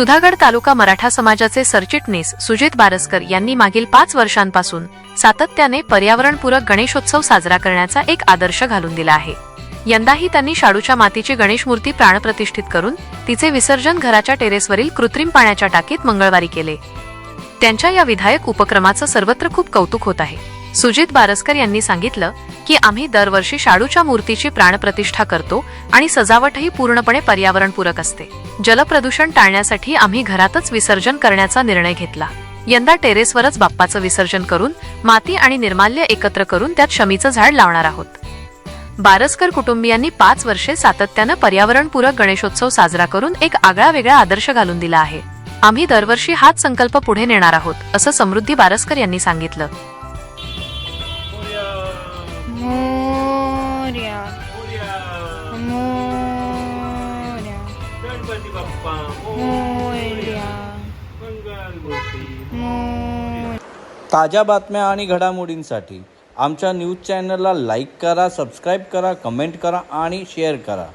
सुधागड तालुका मराठा समाजाचे सरचिटणीस सुजित बारसकर यांनी मागील पाच वर्षांपासून सातत्याने पर्यावरणपूरक गणेशोत्सव साजरा करण्याचा एक आदर्श घालून दिला आहे. यंदाही त्यांनी शाडूच्या मातीची गणेश मूर्ती प्राणप्रतिष्ठित करून तिचे विसर्जन घराच्या टेरेसवरील कृत्रिम पाण्याच्या टाकीत मंगळवारी केले. त्यांच्या या विधायक उपक्रमाचं सर्वत्र खूप कौतुक होत आहे. सुजित बारसकर यांनी सांगितलं की आम्ही दरवर्षी शाडूच्या मूर्तीची प्राणप्रतिष्ठा करतो आणि सजावटही पूर्णपणे पर्यावरणपूरक असते. जलप्रदूषण टाळण्यासाठी आम्ही घरातच विसर्जन करण्याचा निर्णय घेतला. यंदा टेरेसवरच बाप्पाचं विसर्जन करून माती आणि निर्माल्य एकत्र करून त्यात शमीचं झाड लावणार आहोत. बारसकर कुटुंबियांनी पाच वर्षे सातत्यानं पर्यावरणपूरक गणेशोत्सव साजरा करून एक आगळा वेगळा आदर्श घालून दिला आहे. आम्ही दरवर्षी हाच संकल्प पुढे नेणार आहोत असं समृद्धी बारसकर यांनी सांगितलं. मोर्या मोर्या गणपती बाप्पा मोर्या ताज्या बातम्या आणि घडामोडींसाठी आमच्या न्यूज चॅनलला लाईक करा सबस्क्राईब करा कमेंट करा आणि शेअर करा.